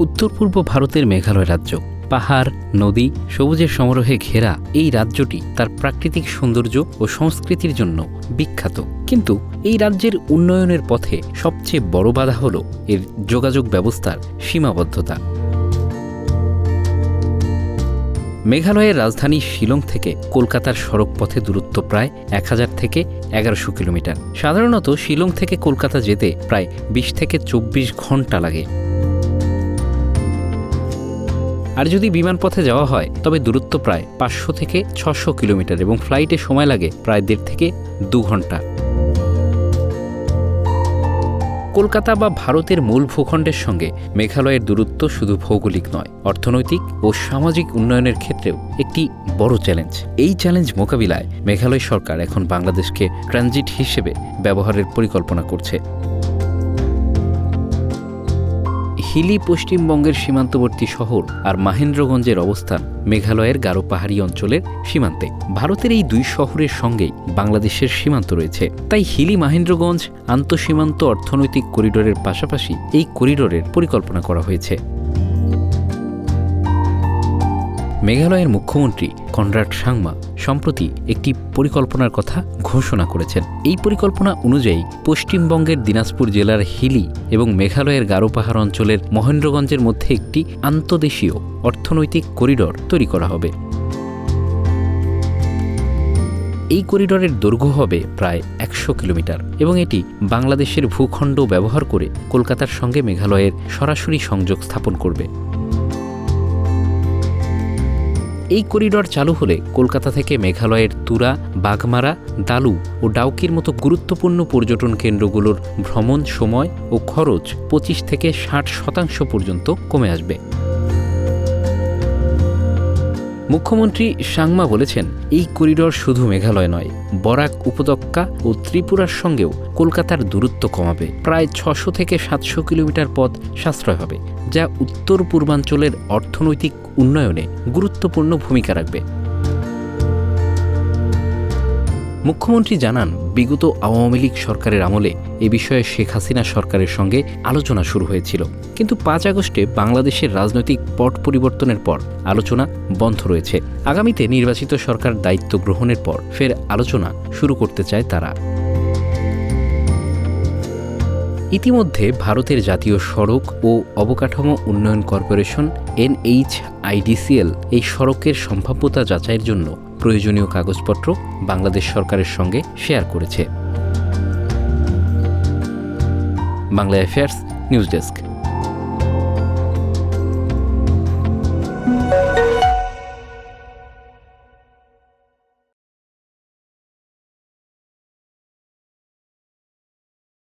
উত্তর পূর্ব ভারতের মেঘালয় রাজ্য। পাহাড়, নদী, সবুজের সমারোহে ঘেরা এই রাজ্যটি তার প্রাকৃতিক সৌন্দর্য ও সংস্কৃতির জন্য বিখ্যাত। কিন্তু এই রাজ্যের উন্নয়নের পথে সবচেয়ে বড় বাধা হল এর যোগাযোগ ব্যবস্থার সীমাবদ্ধতা। মেঘালয়ের রাজধানী শিলং থেকে কলকাতার সড়ক পথে দূরত্ব প্রায় এক হাজার থেকে এগারোশো কিলোমিটার। সাধারণত শিলং থেকে কলকাতা যেতে প্রায় বিশ থেকে চব্বিশ ঘণ্টা লাগে। আর যদি বিমানপথে যাওয়া হয়, তবে দূরত্ব প্রায় পাঁচশো থেকে ছশো কিলোমিটার এবং ফ্লাইটে সময় লাগে প্রায় দেড় থেকে দু ঘণ্টা। কলকাতা বা ভারতের মূল ভূখণ্ডের সঙ্গে মেঘালয়ের দূরত্ব শুধু ভৌগোলিক নয়, অর্থনৈতিক ও সামাজিক উন্নয়নের ক্ষেত্রেও একটি বড় চ্যালেঞ্জ এই চ্যালেঞ্জ মোকাবিলায় মেঘালয় সরকার এখন বাংলাদেশকে ট্রানজিট হিসেবে ব্যবহারের পরিকল্পনা করছে। হিলি পশ্চিমবঙ্গের সীমান্তবর্তী শহর আর মাহেন্দ্রগঞ্জের অবস্থান মেঘালয়ের গারো পাহাড়ি অঞ্চলের সীমান্তে। ভারতের এই দুই শহরের সঙ্গেই বাংলাদেশের সীমান্ত রয়েছে। তাই হিলি মাহেন্দ্রগঞ্জ আন্তঃসীমান্ত অর্থনৈতিক করিডোরের পাশাপাশি এই করিডোরের পরিকল্পনা করা হয়েছে। মেঘালয়ের মুখ্যমন্ত্রী কনরাড সাংমা সম্প্রতি একটি পরিকল্পনার কথা ঘোষণা করেছেন। এই পরিকল্পনা অনুযায়ী পশ্চিমবঙ্গের দিনাজপুর জেলার হিলি এবং মেঘালয়ের গারো পাহাড় অঞ্চলের মহেন্দ্রগঞ্জের মধ্যে একটি আন্তদেশীয় অর্থনৈতিক করিডর তৈরি করা হবে। এই করিডরের দৈর্ঘ্য হবে প্রায় একশো কিলোমিটার এবং এটি বাংলাদেশের ভূখণ্ড ব্যবহার করে কলকাতার সঙ্গে মেঘালয়ের সরাসরি সংযোগ স্থাপন করবে। এই করিডর চালু হলে কলকাতা থেকে মেঘালয়ের তুরা, বাগমারা, দালু ও ডাউকির মতো গুরুত্বপূর্ণ পর্যটন কেন্দ্রগুলোর ভ্রমণ সময় ও খরচ পঁচিশ থেকে ষাট শতাংশ পর্যন্ত কমে আসবে। মুখ্যমন্ত্রী সাংমা বলেছেন, এই করিডর শুধু মেঘালয় নয়, বরাক উপত্যকা ও ত্রিপুরার সঙ্গেও কলকাতার দূরত্ব কমাবে। প্রায় ছশো থেকে সাতশো কিলোমিটার পথ সাশ্রয় হবে, যা উত্তর পূর্বাঞ্চলের অর্থনৈতিক উন্নয়নে গুরুত্বপূর্ণ ভূমিকা রাখবে। মুখ্যমন্ত্রী জানান, বিগত আওয়ামী লীগ সরকারের আমলে এ বিষয়ে শেখ হাসিনা সরকারের সঙ্গে আলোচনা শুরু হয়েছিল। কিন্তু পাঁচ আগস্টে বাংলাদেশের রাজনৈতিক পট পরিবর্তনের পর আলোচনা বন্ধ রয়েছে। আগামীতে নির্বাচিত সরকার দায়িত্ব গ্রহণের পর ফের আলোচনা শুরু করতে চায় তারা। ইতিমধ্যে ভারতের জাতীয় সড়ক ও অবকাঠামো উন্নয়ন কর্পোরেশন এনএইচ আইডিসিএল এই সড়কের সম্ভাব্যতা যাচাইয়ের জন্য প্রয়োজনীয় কাগজপত্র বাংলাদেশ সরকারের সঙ্গে শেয়ার করেছে। Bangla affairs news desk